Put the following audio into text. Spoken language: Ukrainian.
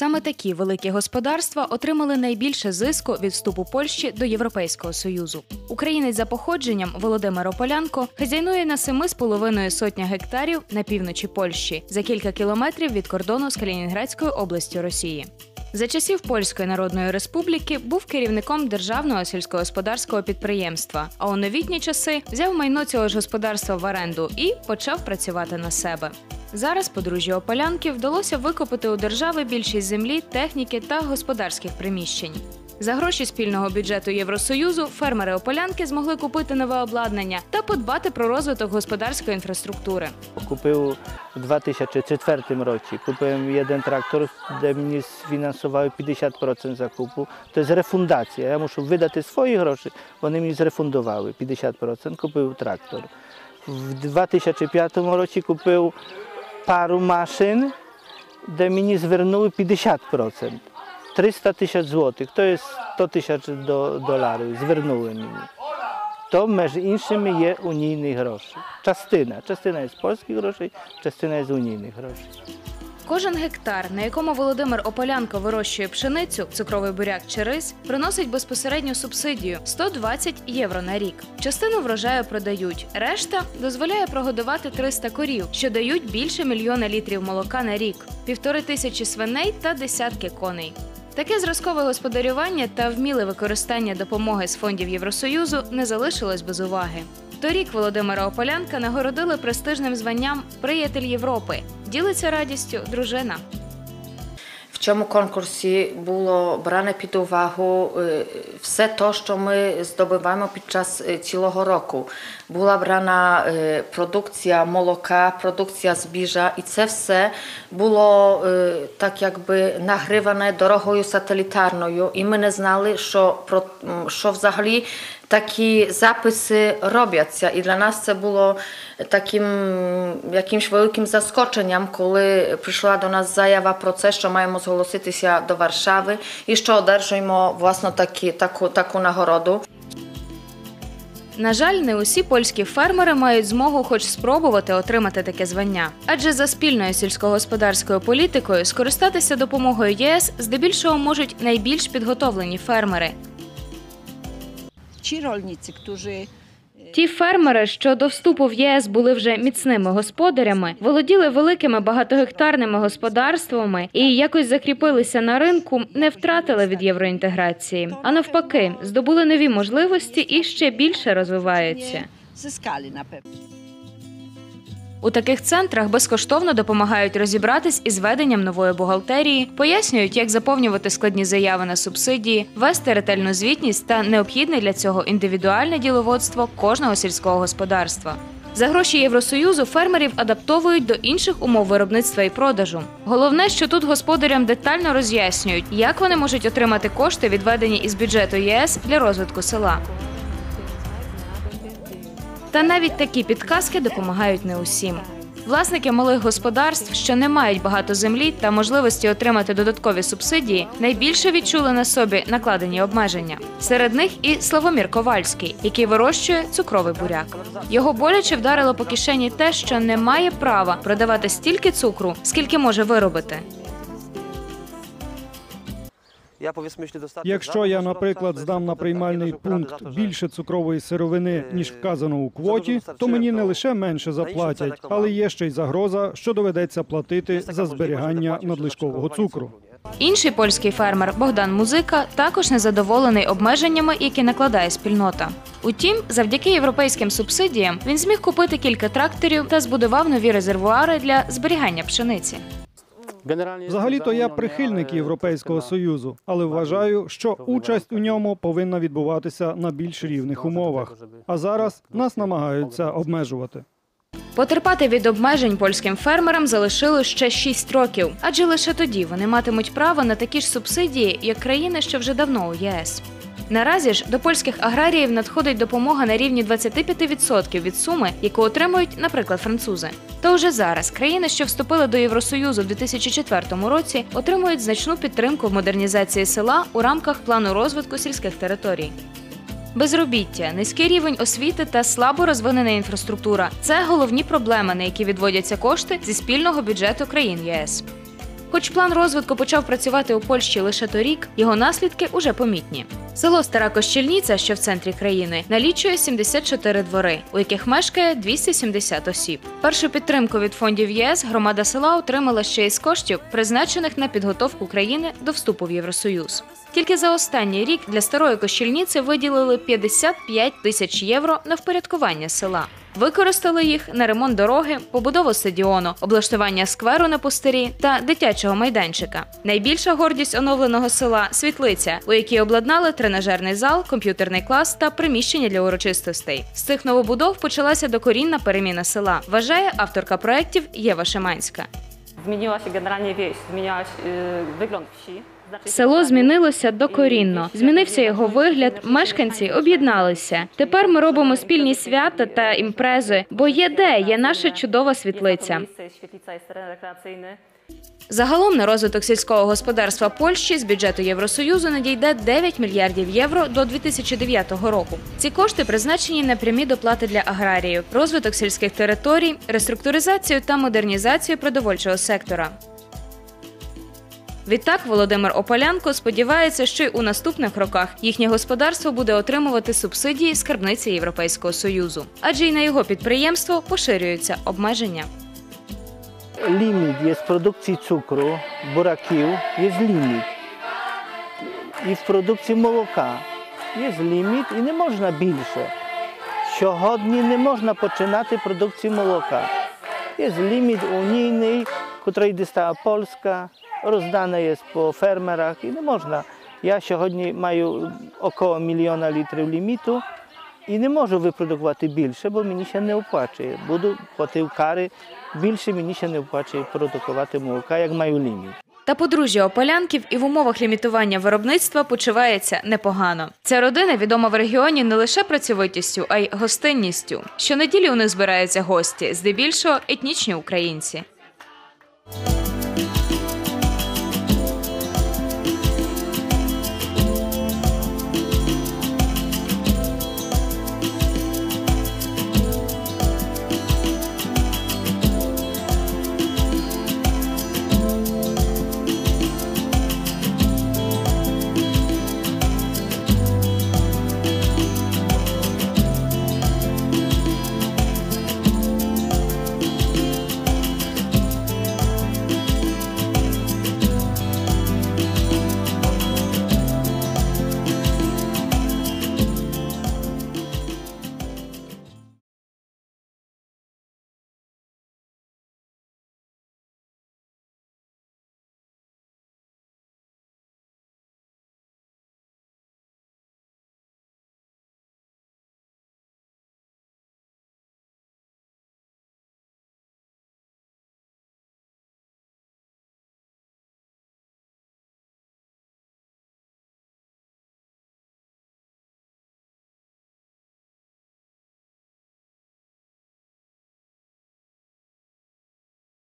Саме такі великі господарства отримали найбільше зиску від вступу Польщі до Європейського союзу. Українець за походженням Володимир Ополянко хазяйнує на 7,5 сотня гектарів на півночі Польщі за кілька кілометрів від кордону з Калінінградською областю Росії. За часів Польської Народної Республіки був керівником державного сільськогосподарського підприємства. А у новітні часи взяв майно цього ж господарства в оренду і почав працювати на себе. Зараз подружжю Ополянки вдалося викупити у держави більшість землі, техніки та господарських приміщень. За гроші спільного бюджету Євросоюзу фермери Ополянки змогли купити нове обладнання та подбати про розвиток господарської інфраструктури. Купив у 2004 році. Купив один трактор, де мені сфінансували 50% закупу. To jest refundacja. Ja muszę wydać swoje гроші, вони мені зрефундували 50%. Купив трактор. В 2005 році купив пару машин, де мені звернули 50%. 300 тисяч злотих, to jest 100 тисяч до- доларів, звернули мені. То між іншими є унійні гроші. Частина. Частина є з польських грошей, частина є з унійних грошей. Кожен гектар, на якому Володимир Ополянко вирощує пшеницю, цукровий буряк чи рис, приносить безпосередню субсидію 120 євро на рік. Частину врожаю продають. Решта дозволяє прогодувати 300 корів, що дають більше мільйона літрів молока на рік, півтори тисячі свиней та десятки коней. Таке зразкове господарювання та вміле використання допомоги з фондів Євросоюзу не залишилось без уваги. Торік Володимира Ополянка нагородили престижним званням Приятель Європи. Ділиться радістю дружина. В цьому конкурсі було бране під увагу е, все те, що ми здобуваємо під час е, цілого року. Була брана е, продукція молока, продукція збіжа, і це все було так якби нагриване дорогою сателітарною, і ми не знали, що, що взагалі такі записи робляться. І для нас це було таким якимś великим zaskoczeniem, коли прийшла до нас заява про це, що маємо зголоситися до Варшави і що одержуємо власне такі, таку, таку нагороду. На жаль, не усі польські фермери мають змогу хоч спробувати отримати таке звання. Адже за спільною сільськогосподарською політикою скористатися допомогою ЄС здебільшого можуть найбільш підготовлені фермери. Ci rolnicy, którzy Ті фермери, що до вступу в ЄС були вже міцними господарями, володіли великими багатогектарними господарствами і якось закріпилися на ринку, не втратили від євроінтеграції, а навпаки, здобули нові можливості і ще більше розвиваються. zyskali na pewno. У таких центрах безкоштовно допомагають розібратись із веденням нової бухгалтерії, пояснюють, як заповнювати складні заяви на субсидії, вести ретельну звітність та необхідне для цього індивідуальне діловодство кожного сільського господарства. За гроші Євросоюзу фермерів адаптовують до інших умов виробництва і продажу. Головне, що тут господарям детально роз'яснюють, як вони можуть отримати кошти, відведені із бюджету ЄС для розвитку села. Та навіть такі підказки допомагають не усім. Власники малих господарств, що не мають багато землі та можливості отримати додаткові субсидії, найбільше відчули на собі накладені обмеження. Серед них і Славомір Ковальський, який вирощує цукровий буряк. Його боляче вдарило по кишені те, що не має права продавати стільки цукру, скільки може виробити. Якщо я, наприклад, здам на приймальний пункт більше цукрової сировини, ніж вказано у квоті, то мені не лише менше заплатять, але є ще й загроза, що доведеться платити за зберігання надлишкового цукру. Інший польський фермер Богдан Музика також незадоволений обмеженнями, які накладає спільнота. Утім, завдяки європейським субсидіям він зміг купити кілька тракторів та збудував нові резервуари для зберігання пшениці. Взагалі-то я прихильник Європейського союзу, але вважаю, що участь у ньому повинна відбуватися на більш рівних умовах. А зараз нас намагаються обмежувати. Потерпати від обмежень польським фермерам залишилось ще 6 років, адже лише тоді вони матимуть право на такі ж субсидії, як країни, що вже давно у ЄС. Наразі ж до польських аграріїв надходить допомога на рівні 25% від суми, яку отримують, наприклад, французи. Та уже зараз країни, що вступили до Євросоюзу в 2004 році, отримують значну підтримку в модернізації села у рамках плану розвитку сільських територій. Безробіття, низький рівень освіти та слабо розвинена інфраструктура це головні проблеми, на які відводяться кошти зі спільного бюджету країн ЄС. Хоч план розвитку почав працювати у Польщі лише торік, його наслідки уже помітні. Село Стара Кощільниця, що в центрі країни, налічує 74 двори, у яких мешкає 270 осіб. Першу підтримку від фондів ЄС громада села отримала ще із коштів, призначених на підготовку країни до вступу в Євросоюз. Тільки за останній рік для старої кощільниці виділили 55 тисяч євро на впорядкування села. Використали їх на ремонт дороги, побудову стадіону, облаштування скверу на пустирі та дитячого майданчика. Найбільша гордість оновленого села світлиця, у якій обладнали тренажерний зал, комп'ютерний клас та приміщення для урочистостей. З цих новобудов почалася докорінна переміна села. Вважає авторка проєктів Єва Шиманська. Змінила się generalnie wieś, zmieniała się Село змінилося докорінно. Змінився його вигляд. Мешканці об'єдналися. Тепер ми робимо спільні свята та імпрези, бо є де є наша чудова світлиця. Загалом на розвиток сільського господарства Польщі з бюджету Євросоюзу надійде 9 мільярдів євро до 2009 року. Ці кошти призначені на прямі доплати для аграріїв, розвиток сільських територій, реструктуризацію та модернізацію продовольчого сектора. Відтак Володимир Ополянко сподівається, що й у наступних роках їхнє господарство буде отримувати субсидії скарбниці Європейського союзу, адже й на його підприємство поширюються обмеження. Limit jest w produkcji cukru, burakił, jest limit. І в продукції молока є ліміт і не можна більше. Сьогодні не можна починати продукцію молока. Є ліміт унійний, який дістала Польська, роздана є по фермерах і не можна. Я сьогодні маю около мільйона літрів ліміту і не можу випродукувати більше, бо мені ще не оплачує. Буду платив кари, більше мені ще не оплачує продукувати молока, як маю ліміт. Та подружжя Ополянків і в умовах лімітування виробництва почувається непогано. Ця родина відома в регіоні не лише працьовитістю, а й гостинністю. Щонеділі у них збираються гості, здебільшого етнічні українці. you